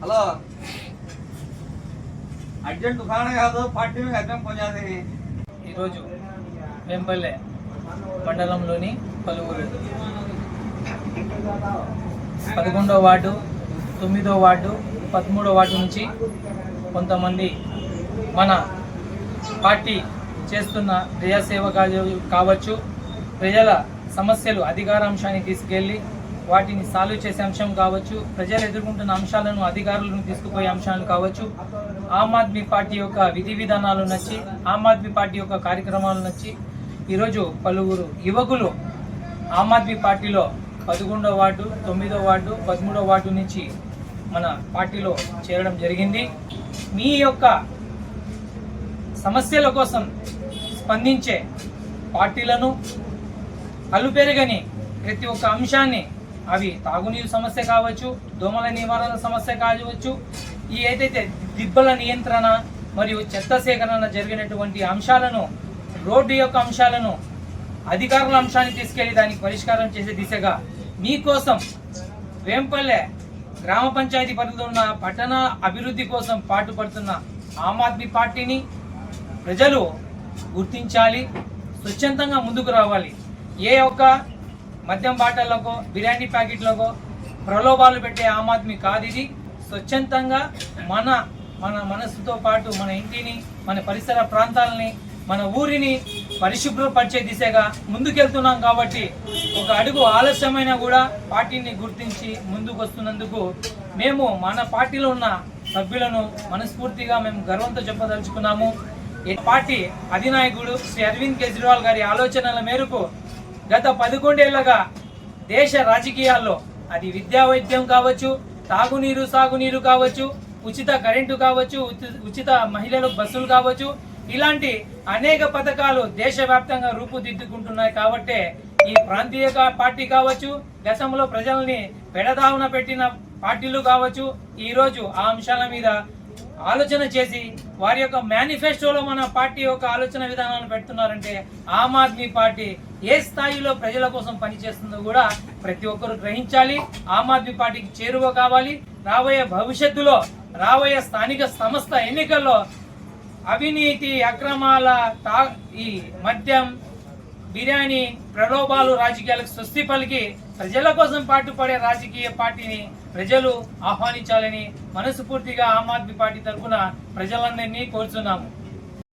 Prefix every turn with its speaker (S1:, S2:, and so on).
S1: Hello. Urgent దుకాణ కాదు party అర్థం పోజాది.
S2: ఈరోజు వెంపల్లె మండలంలోని పలువురు. పదకొండవ వార్డు తొమ్మిదో వార్డు పదమూడో వార్డు నుంచి కొంతమంది మన పార్టీ చేస్తున్న ప్రజాసేవ కావచ్చు ప్రజల సమస్యలు అధికారాంశానికి తీసుకెళ్ళి వాటిని సాల్వ్ చేసే అంశం కావచ్చు ప్రజలు ఎదుర్కొంటున్న అంశాలను అధికారులను తీసుకుపోయే అంశాలు కావచ్చు ఆమ్ ఆద్మీ పార్టీ యొక్క విధి విధానాలు నచ్చి ఆమ్ ఆద్మీ పార్టీ యొక్క కార్యక్రమాలు నచ్చి ఈరోజు పలువురు యువకులు ఆమ్ ఆద్మీ పార్టీలో పదకొండో వార్డు తొమ్మిదో వార్డు పదమూడో వార్డు నుంచి మన పార్టీలో చేరడం జరిగింది. మీ యొక్క సమస్యల కోసం స్పందించే పార్టీలను అలుపెరగని ప్రతి ఒక్క అంశాన్ని అవి తాగునీరు సమస్య కావచ్చు దోమల నివారణ సమస్య కావచ్చు ఈ ఏదైతే దిబ్బల నియంత్రణ మరియు చెత్త సేకరణ జరిగినటువంటి అంశాలను రోడ్డు యొక్క అంశాలను అధికారుల అంశాన్ని తీసుకెళ్ళి దానికి పరిష్కారం చేసే దిశగా మీకోసం వేంపల్లె గ్రామ పంచాయతీ పరిధిలో ఉన్న పట్టణ అభివృద్ధి కోసం పాటుపడుతున్న ఆమ్ ఆద్మీ పార్టీని ప్రజలు గుర్తించాలి స్వచ్ఛందంగా ముందుకు రావాలి. ఏ ఒక్క మద్యం బాటలకు బిర్యానీ ప్యాకెట్లకో ప్రలోభాలు పెట్టే ఆమ్ ఆద్మీ కాదు ఇది. స్వచ్ఛందంగా మన మన మనసుతో పాటు మన ఇంటిని మన పరిసర ప్రాంతాలని మన ఊరిని పరిశుభ్రపరిచే దిశగా ముందుకెళ్తున్నాం కాబట్టి ఒక అడుగు ఆలస్యమైనా కూడా పార్టీని గుర్తించి ముందుకు వస్తున్నందుకు మేము మన పార్టీలో ఉన్న సభ్యులను మనస్ఫూర్తిగా మేము గర్వంతో చెప్పదలుచుకున్నాము. ఈ పార్టీ అధినాయకుడు శ్రీ అరవింద్ కేజ్రీవాల్ గారి ఆలోచనల మేరకు గత పదకొండేళ్ళుగా దేశ రాజకీయాల్లో అది విద్యా వైద్యం కావచ్చు తాగునీరు సాగునీరు కావచ్చు ఉచిత కరెంటు కావచ్చు ఉచిత మహిళలకు బస్సులు కావచ్చు ఇలాంటి అనేక పథకాలు దేశవ్యాప్తంగా రూపుదిద్దుకుంటున్నాయి కాబట్టే ఈ ప్రాంతీయ పార్టీ కావచ్చు గతంలో ప్రజల్ని పెడదావున పెట్టిన పార్టీలు కావచ్చు ఈరోజు ఆ అంశాల మీద ఆలోచన చేసి వారి యొక్క మేనిఫెస్టోలో మన పార్టీ యొక్క ఆలోచన విధానాన్ని పెడుతున్నారంటే ఆమ్ ఆద్మీ పార్టీ ఏ స్థాయిలో ప్రజల కోసం పనిచేస్తుందో కూడా ప్రతి ఒక్కరు గ్రహించాలి. ఆమ్ ఆద్మీ పార్టీకి చేరువ కావాలి. రాబోయే భవిష్యత్తులో రాబోయే స్థానిక సంస్థ ఎన్నికల్లో అవినీతి అక్రమాల తా ఈ మద్యం బిర్యానీ ప్రలోభాలు రాజకీయాలకు స్వస్తి పలికి ప్రజల కోసం పాటుపడే రాజకీయ పార్టీని ప్రజలు ఆహ్వానించాలని మనస్ఫూర్తిగా ఆమ్ ఆద్మీ పార్టీ తరఫున ప్రజలందరినీ కోరుతున్నాము